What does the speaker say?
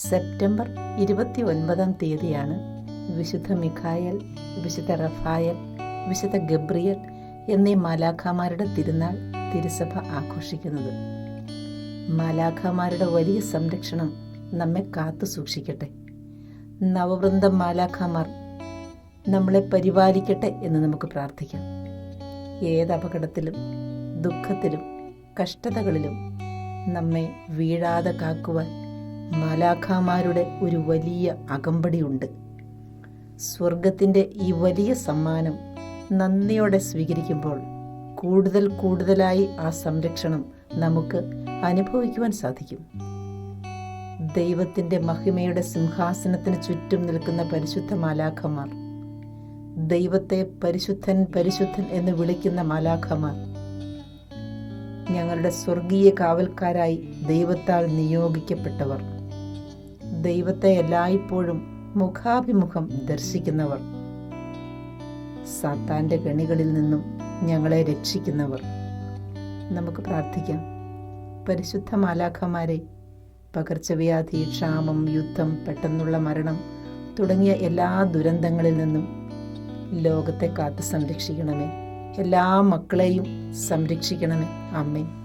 September ഇരുപത്തി ഒൻപതാം തീയതിയാണ് വിശുദ്ധ മിഖായൽ വിശുദ്ധ റഫായൽ വിശുദ്ധ ഗബ്രിയൽ എന്നീ മാലാഖമാരുടെ തിരുനാൾ തിരുസഭ ആഘോഷിക്കുന്നത്. മാലാഖമാരുടെ വലിയ സംരക്ഷണം നമ്മെ കാത്തു സൂക്ഷിക്കട്ടെ. നവവൃന്ദ മാലാഖമാർ നമ്മളെ പരിപാലിക്കട്ടെ എന്ന് നമുക്ക് പ്രാർത്ഥിക്കാം. ഏത് അപകടത്തിലും ദുഃഖത്തിലും കഷ്ടതകളിലും നമ്മെ വീഴാതെ കാക്കുവാൻ മാലാഖാമാരുടെ ഒരു വലിയ അകമ്പടിയുണ്ട്. സ്വർഗത്തിന്റെ ഈ വലിയ സമ്മാനം നന്ദിയോടെ സ്വീകരിക്കുമ്പോൾ കൂടുതൽ കൂടുതലായി ആ സംരക്ഷണം നമുക്ക് അനുഭവിക്കുവാൻ സാധിക്കും. ദൈവത്തിന്റെ മഹിമയുടെ സിംഹാസനത്തിന് ചുറ്റും നിൽക്കുന്ന പരിശുദ്ധ മാലാഖമാർ ദൈവത്തെ പരിശുദ്ധൻ പരിശുദ്ധൻ എന്ന് വിളിക്കുന്ന മാലാഖമാർ ഞങ്ങളുടെ സ്വർഗീയ കാവൽക്കാരായി ദൈവത്താൽ നിയോഗിക്കപ്പെട്ടവർ ദൈവത്തെ എല്ലായ്പ്പോഴും മുഖാഭിമുഖം ദർശിക്കുന്നവർ. സാത്താന്റെ കണികളിൽ നിന്നും ഞങ്ങളെ രക്ഷിക്കുന്നവർ. നമുക്ക് പ്രാർത്ഥിക്കാം. പരിശുദ്ധ മാലാഖമാരെ പകർച്ചവ്യാധി ക്ഷാമം യുദ്ധം പെട്ടെന്നുള്ള മരണം തുടങ്ങിയ എല്ലാ ദുരന്തങ്ങളിൽ നിന്നും ലോകത്തെ കാത്തു സംരക്ഷിക്കണമേ. എല്ലാ മക്കളെയും സംരക്ഷിക്കണമേ. അമ്മേ